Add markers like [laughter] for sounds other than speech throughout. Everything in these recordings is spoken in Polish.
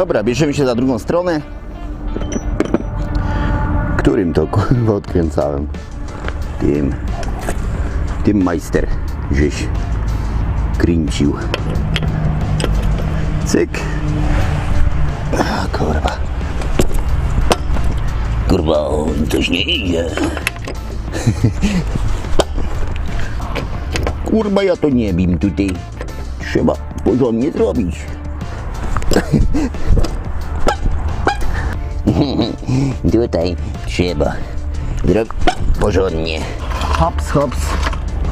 Dobra, bierzemy się za drugą stronę. Którym to kurwa odkręcałem? Tym. Tym majster żeś kręcił. Cyk. A, kurwa. Kurwa, on też nie idzie. Kurwa, ja to nie wiem tutaj. Trzeba porządnie zrobić. [laughs] Tutaj trzeba zrobić porządnie. Hops, hops,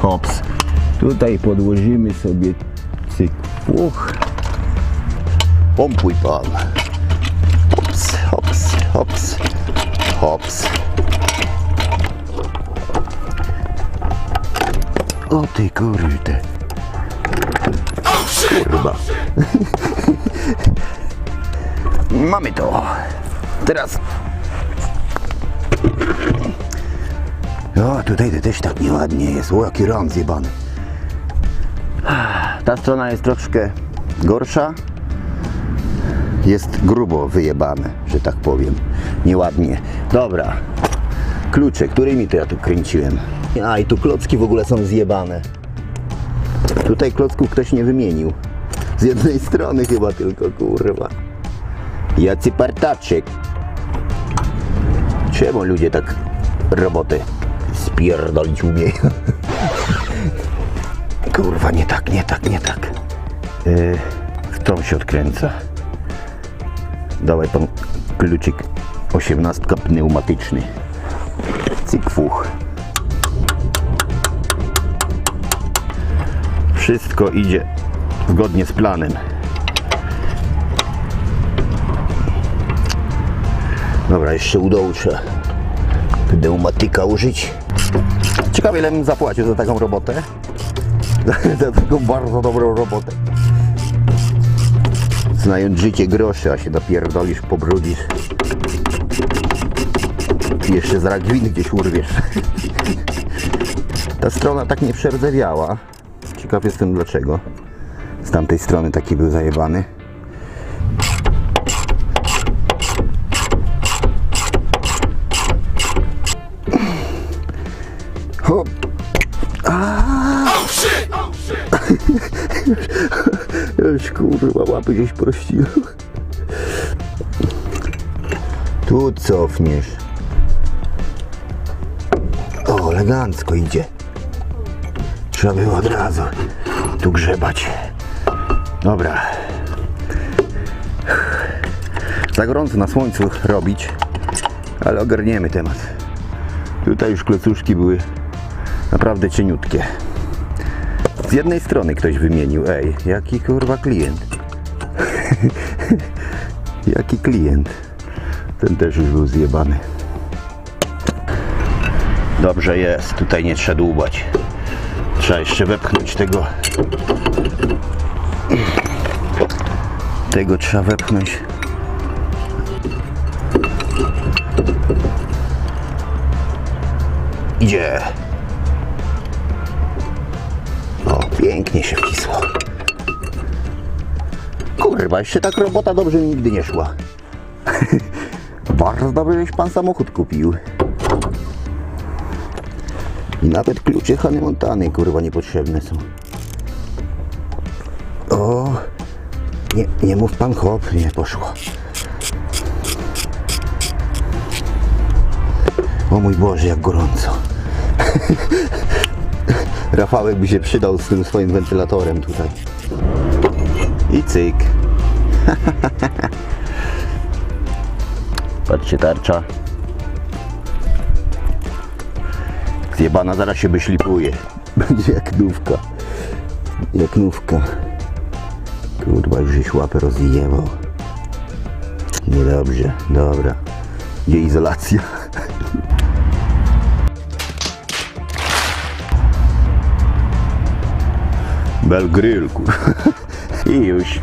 hops. Tutaj podłożymy sobie cyk. Uch. Pompuj pan. Hops, hops, hops, hops. O ty kurde. Kurwa. [laughs] Mamy to. Teraz. O, tutaj to też tak nieładnie jest. O, jaki ram zjebany. Ta strona jest troszkę gorsza. Jest grubo wyjebane, że tak powiem. Nieładnie. Dobra. Klucze, którymi to ja tu kręciłem? A, i tu klocki w ogóle są zjebane. Tutaj klocków ktoś nie wymienił. Z jednej strony chyba tylko, kurwa. Jacy partaczek. Czemu ludzie tak roboty spierdolić umieją? [laughs] Kurwa, nie tak, nie tak, nie tak. Yy, w tą się odkręca. Dawaj pan kluczyk 18 pneumatyczny. Cyk. Wszystko idzie zgodnie z planem. Dobra, jeszcze udouczę pneumatyka użyć. Ciekawe ile bym zapłacił za taką robotę. [laughs] za taką bardzo dobrą robotę. Znając życie groszy, a się napierdolisz, pobrudzisz. I jeszcze zaraz gwint gdzieś urwiesz. [laughs] Ta strona tak nie przerdzewiała. Ciekaw jestem dlaczego. Z tamtej strony taki był zajebany. Hop. [laughs] Już kurwa, łapy gdzieś prościły. Tu cofniesz. O, elegancko idzie. Trzeba było od razu tu grzebać. Dobra. Za gorąco na słońcu robić, ale ogarniemy temat. Tutaj już klocuszki były naprawdę cieniutkie. Z jednej strony ktoś wymienił, ej, jaki kurwa klient. [laughs] jaki klient. Ten też już był zjebany. Dobrze jest, tutaj nie trzeba dłubać. Trzeba jeszcze wepchnąć tego. Tego trzeba wepchnąć. Idzie. O, pięknie się wcisło. Kurwa, jeszcze tak robota dobrze nigdy nie szła. [laughs] Bardzo dobrze, żeś pan samochód kupił. I nawet klucze Hany Montany, kurwa, niepotrzebne są. Nie, nie mów pan hop, nie poszło. O mój Boże, jak gorąco. [laughs] Rafałek by się przydał z tym swoim wentylatorem tutaj. I cyk. [laughs] Patrzcie, tarcza. Zjebana zaraz się wyślipuje. [laughs] Będzie jak nówka. Jak nówka. Kurwa, już żeś łapę rozjebał. Niedobrze, dobra. Gdzie izolacja? Belgrill, kurwa. I już.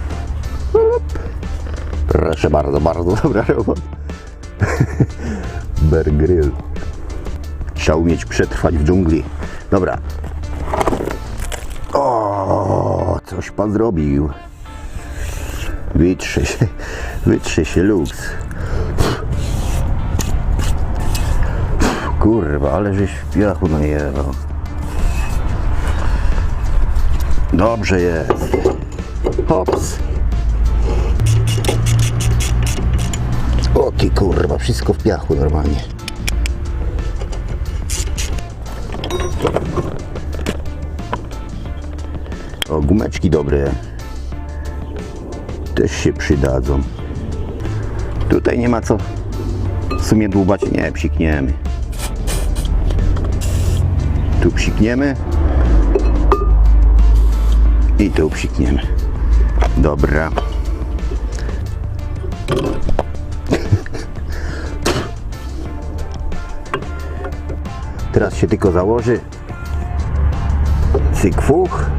Proszę bardzo, bardzo dobra robota. Bear Grill. Trzeba umieć przetrwać w dżungli. Dobra. O, coś pan zrobił. Wytrze się, wytrze się luks. Kurwa, ale żeś w piachu najebał. Dobrze jest. Hops. O ty kurwa, wszystko w piachu normalnie. O, gumeczki dobre. Też się przydadzą. Tutaj nie ma co w sumie dłubać. Nie, psikniemy. Tu psikniemy. I tu psikniemy. Dobra. Teraz się tylko założy. Cyk fuch.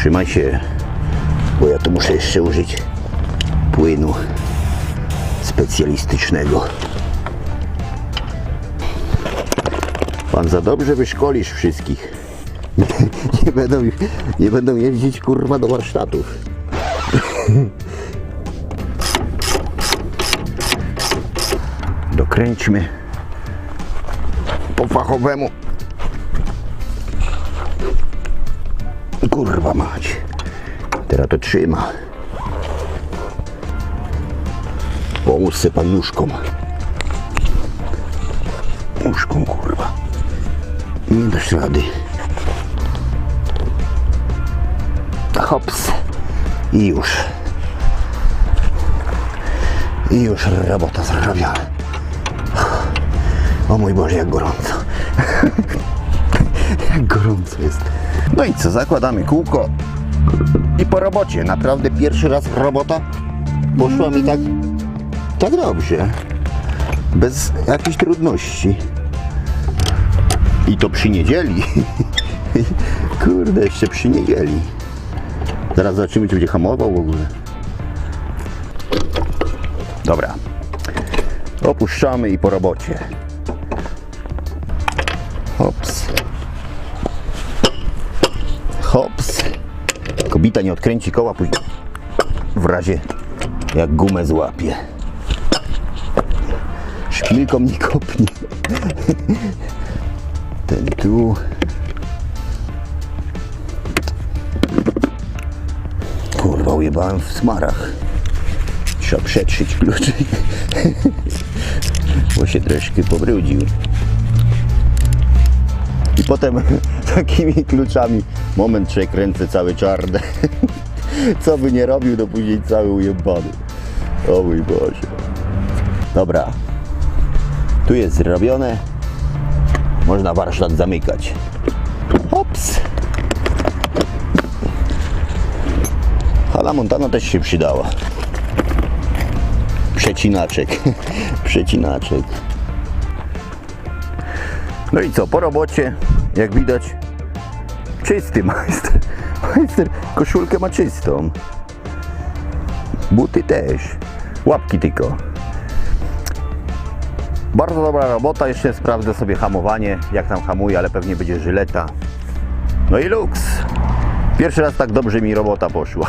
Trzymaj się, bo ja tu muszę jeszcze użyć płynu specjalistycznego. Pan za dobrze wyszkolisz wszystkich. [laughs] Nie, będą, nie będą jeździć kurwa do warsztatów. [laughs] Dokręćmy po fachowemu. Kurwa mać. Teraz to trzyma. Pomóż se pan nóżką. Nóżką kurwa. Nie dasz rady. Hops. I już. I już robota zrobiona. O mój Boże, jak gorąco. [laughs] jak gorąco jest. No i co, zakładamy kółko i po robocie. Naprawdę pierwszy raz robota poszła mi tak, tak dobrze. Bez jakichś trudności. I to przy niedzieli. [laughs] Kurde, jeszcze przy niedzieli. Zaraz zobaczymy, czy będzie hamował w ogóle. Dobra. Opuszczamy i po robocie. Hops. Kobita nie odkręci koła później. W razie jak gumę złapie. Szpilką nie kopnie. Ten tu. Kurwa, ujebałem w smarach. Trzeba przetrzyć kluczyk. [laughs] Bo się troszkę pobrudził. I potem [laughs] takimi kluczami moment przekręcę cały czarny. [laughs] Co by nie robił, to później cały ujebany. O mój Boże. Dobra. Tu jest zrobione. Można warsztat zamykać. Hops. Hala Montana też się przydała. Przecinaczek. [laughs] Przecinaczek. No i co, po robocie, jak widać, czysty majster. [laughs] Majster koszulkę ma czystą. Buty też. Łapki tylko. Bardzo dobra robota, jeszcze sprawdzę sobie hamowanie, jak tam hamuje, ale pewnie będzie żyleta. No i luks. Pierwszy raz tak dobrze mi robota poszła.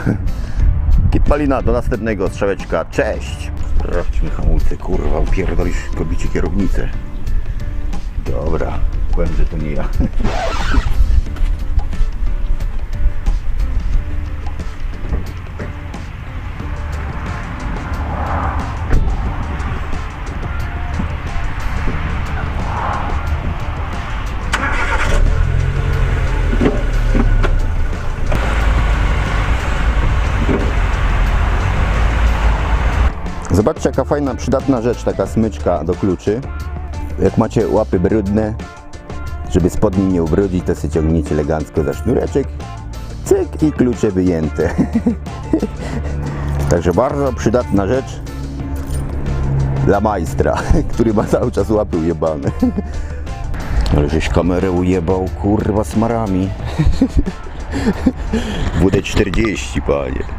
[laughs] Kit Malina, do następnego strzałeczka. Cześć. Sprawdźmy hamulce, kurwa, upierdolisz kobicie kierownicę. Dobra, powiem, że to nie ja. Zobaczcie jaka fajna, przydatna rzecz, taka smyczka do kluczy. Jak macie łapy brudne, żeby spodni nie ubrudzić, to sobie ciągniecie elegancko za sznureczek. Cyk i klucze wyjęte. [laughs] Także bardzo przydatna rzecz dla majstra, [laughs] który ma cały czas łapy ujebane. [laughs] Ale żeś kamerę ujebał, kurwa, smarami. WD-40, panie.